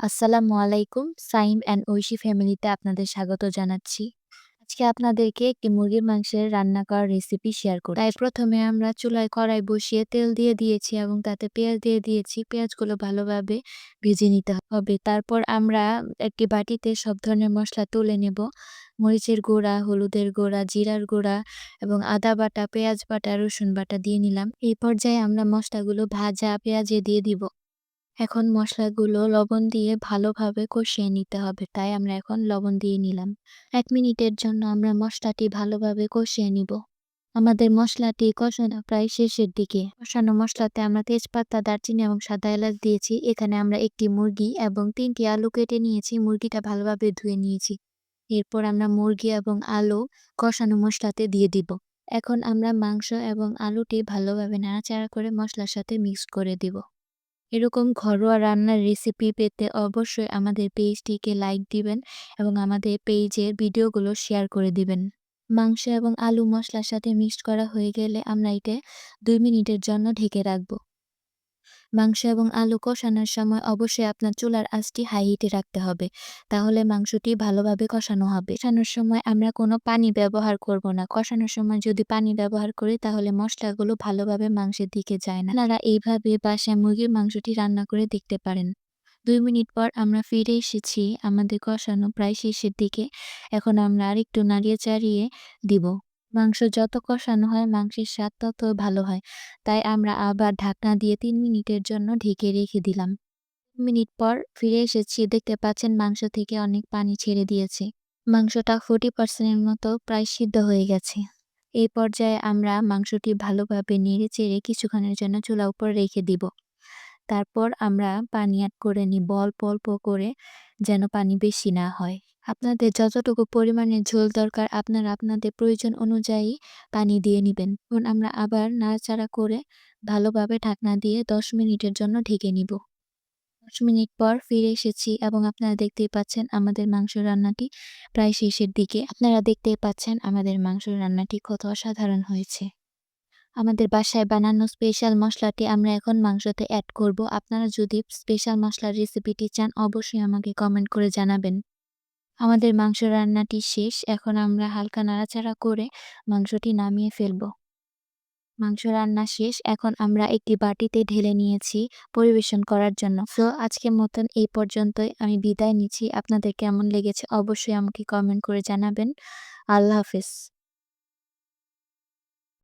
আসসালামু আলাইকুম। সাইম অ্যান্ড ঐশী ফ্যামিলিতে আপনাদের স্বাগত জানাচ্ছি। আজকে আপনাদেরকে একটি মুরগির মাংসের রান্না করার রেসিপি শেয়ার করব। তাই প্রথমে আমরা চুলায় কড়াই বসিয়ে তেল দিয়ে দিয়েছি এবং তাতে পেঁয়াজ দিয়ে দিয়েছি। পেঁয়াজগুলো ভালোভাবে ভেজে নিতে হবে। তারপর আমরা একটি বাটিতে সব ধরনের মশলা তুলে নেব। মরিচের গুঁড়া, হলুদের গুঁড়া, জিরার গুঁড়া এবং আদা বাটা, পেঁয়াজ বাটা, রসুন বাটা দিয়ে নিলাম। এই পর্যায়ে আমরা মশলাগুলো ভাজা পেঁয়াজে দিয়ে দিব। এখন মশলাগুলো লবণ দিয়ে ভালোভাবে কষিয়ে নিতে হবে। তাই আমরা এখন লবণ দিয়ে নিলাম। এক মিনিটের জন্য আমরা মশলাটি ভালোভাবে কষিয়ে নিব। আমাদের মশলাটি কষানো প্রায় শেষের দিকে। কষানো মশলাতে আমরা তেজপাতা, দারচিনি এবং সাদা এলাচ দিয়েছি। এখানে আমরা একটি মুরগি এবং তিনটি আলু কেটে নিয়েছি। মুরগিটা ভালোভাবে ধুয়ে নিয়েছি। এরপর আমরা মুরগি এবং আলু কষানো মশলাতে দিয়ে দিব। এখন আমরা মাংস এবং আলুটি ভালোভাবে নাড়াচাড়া করে মশলার সাথে মিক্স করে দিব। এরকম ঘরোয়া রান্নার রেসিপি পেতে অবশ্যই আমাদের পেজটিকে লাইক দিবেন এবং আমাদের পেজের ভিডিওগুলো শেয়ার করে দিবেন। মাংস এবং আলু মশলার সাথে মিক্সড করা হয়ে গেলে আমরা এটা দুই মিনিটের জন্য ঢেকে রাখব। মাংস এবং আলু কষানোর সময় অবশ্যই আপনার চুলার আঁচটি হাই হিটে রাখতে হবে। তাহলে মাংসটি ভালোভাবে কষানো হবে। কষানোর সময় আমরা কোনো পানি ব্যবহার করব না। কষানোর সময় যদি পানি ব্যবহার করি, তাহলে মশলাগুলো ভালোভাবে মাংসের দিকে যায় না। আপনারা এইভাবে বাসায় মুরগির মাংসটি রান্না করে দেখতে পারেন। দুই মিনিট পর আমরা ফিরে এসেছি। আমাদের কষানো প্রায় শেষের দিকে। এখন আমরা আরেকটু নাড়িয়ে চাড়িয়ে দিব। মাংস যত কষানো হয়, মাংসের স্বাদ তত ভালো হয়। তাই আমরা আবার ঢাকনা দিয়ে তিন মিনিটের জন্য ঢেকে রেখে দিলাম। মিনিট পর ফিরে এসেছি, দেখতে পাচ্ছেন মাংস থেকে অনেক পানি ছেড়ে দিয়েছে। মাংসটা ফোর্টি পার্সেন্টের মতো প্রায় সিদ্ধ হয়ে গেছে। এই পর্যায়ে আমরা মাংসটি ভালোভাবে নেড়ে চেড়ে কিছুক্ষণের জন্য চুলা উপর রেখে দিব। তারপর আমরা পানি অ্যাড করে নিব, অল্প অল্প করে, যেন পানি বেশি না হয়। আপনাদের যতটুকু পরিমাণে ঝোল দরকার, আপনারা আপনাদের প্রয়োজন অনুযায়ী পানি দিয়ে নেবেন। এখন আমরা আবার নাড়াচাড়া করে ভালোভাবে ঢাকনা দিয়ে দশ মিনিটের জন্য ঢেকে নিব। দশ মিনিট পর ফিরে এসেছি এবং আপনারা দেখতেই পাচ্ছেন আমাদের মাংস রান্নাটি প্রায় শেষের দিকে। আপনারা দেখতেই পাচ্ছেন আমাদের মাংস রান্নাটি কত অসাধারণ হয়েছে। আমাদের বাসায় বানানো স্পেশাল মশলাটি আমরা এখন মাংসতে অ্যাড করব। আপনারা যদি স্পেশাল মশলার রেসিপিটি চান, অবশ্যই আমাকে কমেন্ট করে জানাবেন। আমাদের মাংস রান্নাটি শেষ, এখন আমরা হালকা নাড়াচাড়া করে মাংসটি নামিয়ে ফেলব। মাংস রান্না শেষ, এখন আমরা একটি বাটিতে ঢেলে নিয়েছি পরিবেশন করার জন্য। তো আজকের মতন এই পর্যন্তই, আমি বিদায় নিচ্ছি। আপনাদের কেমন লেগেছে অবশ্যই আমাকে কমেন্ট করে জানাবেন। আল্লাহ হাফিজ।